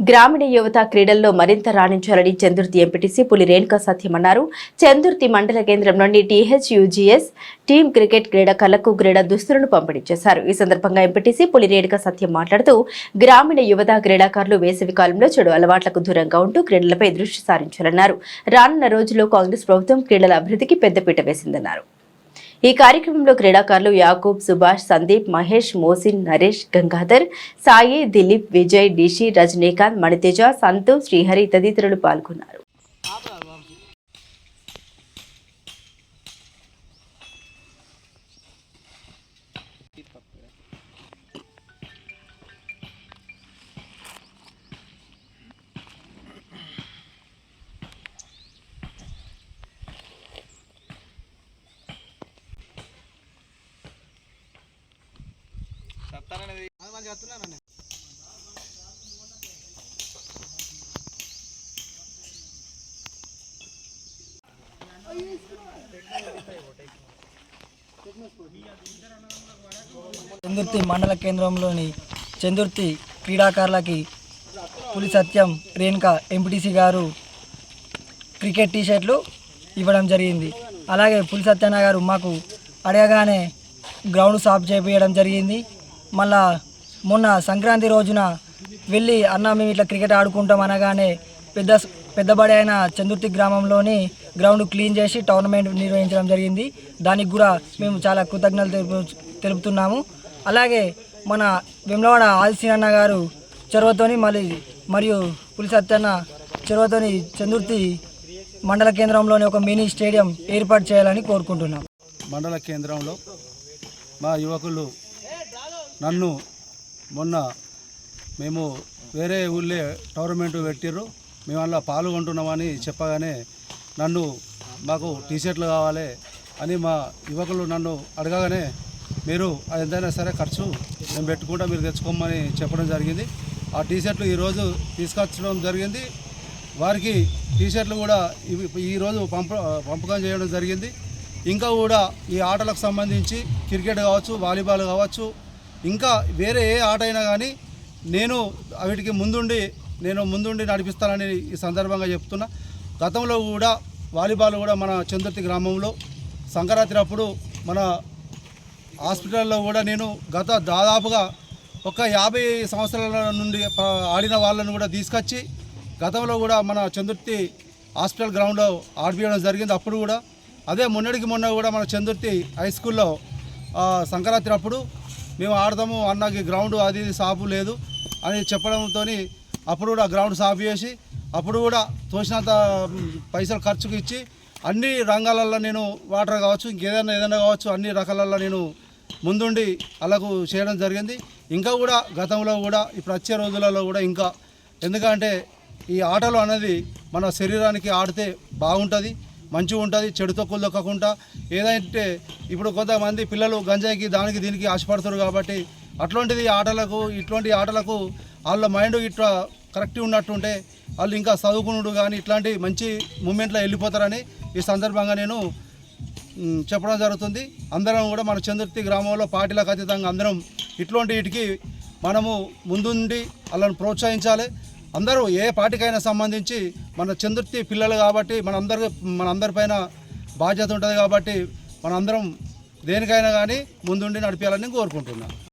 గ్రామీణ యువత క్రీడల్లో మరింత రాణించాలని చందుర్తి ఎంపీటీసీ పులి రేణుకా సత్యం అన్నారు. చందుర్తి మండల కేంద్రంలోని టీహెచ్యుజిఎస్ టీం క్రికెట్ క్రీడాకారులకు క్రీడా దుస్తులను పంపిణీ చేశారు. ఈ సందర్భంగా ఎంపీటీసీ పులి రేణుకా సత్యం మాట్లాడుతూ గ్రామీణ యువత క్రీడాకారులు వేసవి కాలంలో చెడు అలవాట్లకు దూరంగా ఉంటూ క్రీడలపై దృష్టి సారించాలన్నారు. రానున్న రోజుల్లో కాంగ్రెస్ ప్రభుత్వం క్రీడల అభివృద్ధికి పెద్దపీట వేసిందన్నారు. ఈ కార్యక్రమంలో క్రీడాకారులు యాకూబ్ సుభాష్ సందీప్ మహేష్ మోసిన్ నరేష్ గంగాధర్ సాయి దిలీప్ విజయ్ డిషి రజనీకాంత్ మణితేజ సంతు శ్రీహరి తదితరులు పాల్గొన్నారు. చందుర్తి మండల కేంద్రంలోని చందుర్తి క్రీడాకారులకి పులి సత్యం రేణుక ఎంపీటీసీ గారు క్రికెట్ టీషర్ట్లు ఇవ్వడం జరిగింది. అలాగే పులి సత్యన్న గారు మాకు అడగగానే గ్రౌండ్ సాఫ్ చేపించడం జరిగింది. మళ్ళా మొన్న సంక్రాంతి రోజున వెళ్ళి అన్న మేము ఇట్లా క్రికెట్ ఆడుకుంటాం అనగానే పెద్ద పెద్దబడి అయిన చందుర్తి గ్రామంలోని గ్రౌండ్ క్లీన్ చేసి టోర్నమెంట్ నిర్వహించడం జరిగింది. దానికి కూడా మేము చాలా కృతజ్ఞతలు తెలుపు తెలుపుతున్నాము. అలాగే మన వెమ్లవాడ ఆదిశీనన్న గారు చొరవతోని మళ్ళీ మరియు పులి సత్యన్న చొరవతోని చందుర్తి మండల కేంద్రంలోని ఒక మినీ స్టేడియం ఏర్పాటు చేయాలని కోరుకుంటున్నాం. మండల కేంద్రంలో మా యువకులు నన్ను మొన్న మేము వేరే ఊళ్ళే టోర్నమెంట్ పెట్టిర్రు. మేము అలా పాల్గొంటున్నామని చెప్పగానే నన్ను మాకు టీషర్ట్లు కావాలి అని మా యువకులు నన్ను అడగగానే మీరు అది ఎంతైనా సరే ఖర్చు మేము పెట్టుకుంటా మీరు తెచ్చుకోమని చెప్పడం జరిగింది. ఆ టీషర్ట్లు ఈరోజు తీసుకొచ్చడం జరిగింది. వారికి టీషర్ట్లు కూడా ఈరోజు పంప పంపకం చేయడం జరిగింది. ఇంకా కూడా ఈ ఆటలకు సంబంధించి క్రికెట్ కావచ్చు వాలీబాల్ కావచ్చు ఇంకా వేరే ఏ ఆట అయినా కానీ నేను వీటికి ముందుండి నేను ముందుండి నడిపిస్తానని ఈ సందర్భంగా చెప్తున్నా. గతంలో కూడా వాలీబాల్ కూడా మన చందుర్తి గ్రామంలో సంక్రాంతి అప్పుడు మన హాస్పిటల్లో కూడా నేను గత దాదాపుగా ఒక యాభై సంవత్సరాల నుండి ఆడిన వాళ్ళను కూడా తీసుకొచ్చి గతంలో కూడా మన చందుర్తి హాస్పిటల్ గ్రౌండ్లో ఆడిపించడం జరిగింది. అప్పుడు కూడా అదే మొన్నటికి మొన్న కూడా మన చందుర్తి హై స్కూల్లో సంక్రాంతి అప్పుడు మేము ఆడతాము అన్నకి గ్రౌండ్ అది ఇది సాపు లేదు అని చెప్పడంతో అప్పుడు కూడా గ్రౌండ్ సాఫ్ చేసి అప్పుడు కూడా తోసినంత పైసలు ఖర్చుకు ఇచ్చి అన్ని రంగాలలో నేను వాటర్ కావచ్చు ఇంకేదైనా ఏదైనా కావచ్చు అన్ని రకాలలో నేను ముందుండి అలాగూ చేయడం జరిగింది. ఇంకా కూడా గతంలో కూడా ఇప్పుడు వచ్చే రోజులలో కూడా ఇంకా ఎందుకంటే ఈ ఆటలు అనేది మన శరీరానికి ఆడితే బాగుంటుంది. మంచిగా ఉంటుంది చెడు తొక్కులు దొక్కకుండా ఏదంటే ఇప్పుడు కొంతమంది పిల్లలు గంజాయికి దానికి దీనికి ఆశపడుతారు కాబట్టి అట్లాంటిది ఆటలకు ఇట్లాంటి ఆటలకు వాళ్ళ మైండ్ ఇట్లా కరెక్ట్గా ఉన్నట్టుంటే వాళ్ళు ఇంకా చదువుకునుడు కానీ ఇట్లాంటి మంచి మూమెంట్లో వెళ్ళిపోతారని ఈ సందర్భంగా నేను చెప్పడం జరుగుతుంది. అందరం కూడా మన చంద్రుతి గ్రామంలో పార్టీలకు అతీతంగా అందరం ఇట్లాంటి వీటికి మనము ముందుండి వాళ్ళని ప్రోత్సహించాలి. అందరూ ఏ పార్టీకైనా సంబంధించి మన చంద్రుతి పిల్లలు కాబట్టి మనందరి మనందరిపైన బాధ్యత ఉంటుంది కాబట్టి మనందరం దేనికైనా కానీ ముందుండి నడిపించాలని కోరుకుంటున్నాను.